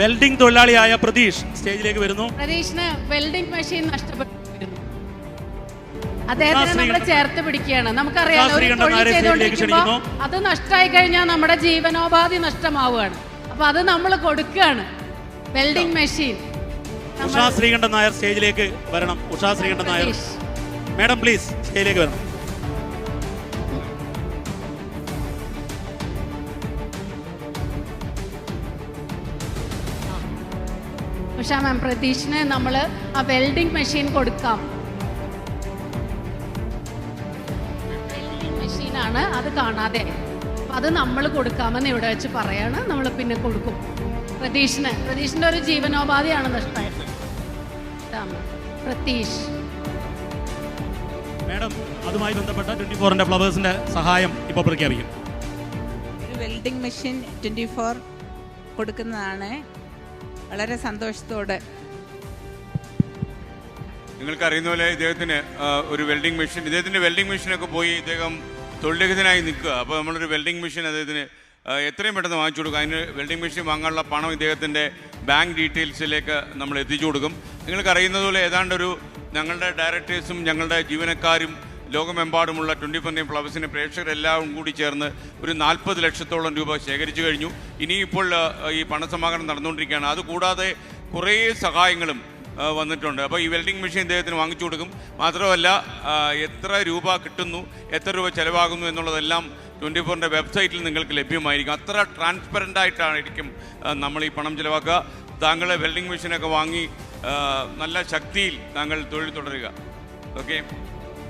Welding തൊഴിലാളിയായ പ്രതീഷ് സ്റ്റേജിലേക്ക് വരുന്നു. പ്രതീഷിന് വെൽഡിംഗ് മെഷീൻ നഷ്ടപ്പെട്ടു അദ്ദേഹത്തിന് നമ്മൾ ചേർത്ത് പിടിക്കുകയാണ്. നമുക്കറിയാം ഉഷാ ഒരു തൊഴിൽ സ്റ്റേജിലേക്ക് ചെയ്തുകൊണ്ടിരിക്കുമ്പോൾ അത് നഷ്ടമായി കഴിഞ്ഞാൽ നമ്മുടെ ജീവനോപാധി നഷ്ടമാവുകയാണ്. അപ്പൊ അത് നമ്മൾ കൊടുക്കുകയാണ്. Welding machine. ഉഷാ ശ്രീകണ്ഠൻ നായർ സ്റ്റേജിലേക്ക് വരണം. ഉഷാ ശ്രീകണ്ഠൻ നായർ. മാഡം പ്ലീസ് സ്റ്റേജിലേക്ക് വരണം. ഉഷ മാം പ്രതീഷിന് നമ്മൾ ആ വെൽഡിംഗ് മെഷീൻ കൊടുക്കാം. വെൽഡിംഗ് മെഷീനാണ് അത് കാണാതെ. അപ്പൊ അത് നമ്മൾ കൊടുക്കാമെന്ന് ഇവിടെ വെച്ച് പറയാണ്. നമ്മൾ പിന്നെ കൊടുക്കും. പ്രതീഷിന് പ്രതീഷിന്റെ ഒരു ജീവനോപാധിയാണ് നഷ്ടമായത്. പ്രതീഷ്. മാഡം അതുമായി ബന്ധപ്പെട്ട ട്വന്റി ഫോറിന്റെ ഫ്ലവേഴ്സിന്റെ സഹായം ഇപ്പോൾ പ്രഖ്യാപിക്കും. ഒരു വെൽഡിംഗ് മെഷീൻ ട്വന്റി ഫോർ കൊടുക്കുന്നതാണ്. വളരെ സന്തോഷത്തോടെ. നിങ്ങൾക്ക് അറിയുന്ന പോലെ ഇദ്ദേഹത്തിന് ഒരു വെൽഡിംഗ് മെഷീൻ ഇദ്ദേഹത്തിന്റെ വെൽഡിംഗ് മെഷീൻ ഒക്കെ പോയി ഇദ്ദേഹം തൊഴിലരഹിതനായി നിൽക്കുക. അപ്പോൾ നമ്മളൊരു വെൽഡിംഗ് മെഷീൻ അദ്ദേഹത്തിന് എത്രയും പെട്ടെന്ന് വാങ്ങിച്ചു കൊടുക്കും അതിന് വെൽഡിംഗ് മെഷീൻ വാങ്ങാനുള്ള പണം ഇദ്ദേഹത്തിന്റെ ബാങ്ക് ഡീറ്റെയിൽസിലേക്ക് നമ്മൾ എത്തിച്ചു കൊടുക്കും. നിങ്ങൾക്ക് അറിയുന്നതുപോലെ ഏതാണ്ട് ഒരു ഞങ്ങളുടെ ഡയറക്ടേഴ്സും ഞങ്ങളുടെ ജീവനക്കാരും ലോകമെമ്പാടുമുള്ള ട്വന്റി ഫോർ ഫ്ലവേഴ്സിന്റെ പ്രേക്ഷകരെല്ലാം കൂടി ചേർന്ന് ഒരു നാൽപ്പത് ലക്ഷത്തോളം രൂപ ശേഖരിച്ചു കഴിഞ്ഞു. ഇനിയിപ്പോൾ ഈ പണസമാഹരണം നടന്നുകൊണ്ടിരിക്കുകയാണ്. അതുകൂടാതെ കുറേ സഹായങ്ങളും വന്നിട്ടുണ്ട്. അപ്പോൾ ഈ വെൽഡിംഗ് മെഷീൻ ഇദ്ദേഹത്തിന് വാങ്ങിച്ചു കൊടുക്കും. മാത്രമല്ല എത്ര രൂപ കിട്ടുന്നു എത്ര രൂപ ചിലവാകുന്നു എന്നുള്ളതെല്ലാം ട്വന്റി ഫോറിന്റെ വെബ്സൈറ്റിൽ നിങ്ങൾക്ക് ലഭ്യമായിരിക്കും. അത്ര ട്രാൻസ്പെറന്റ് ആയിട്ടായിരിക്കും നമ്മൾ ഈ പണം ചിലവാക്കുക. താങ്കൾ വെൽഡിംഗ് മെഷീനൊക്കെ വാങ്ങി നല്ല ശക്തിയിൽ താങ്കൾ തൊഴിൽ തുടരുക. Okay?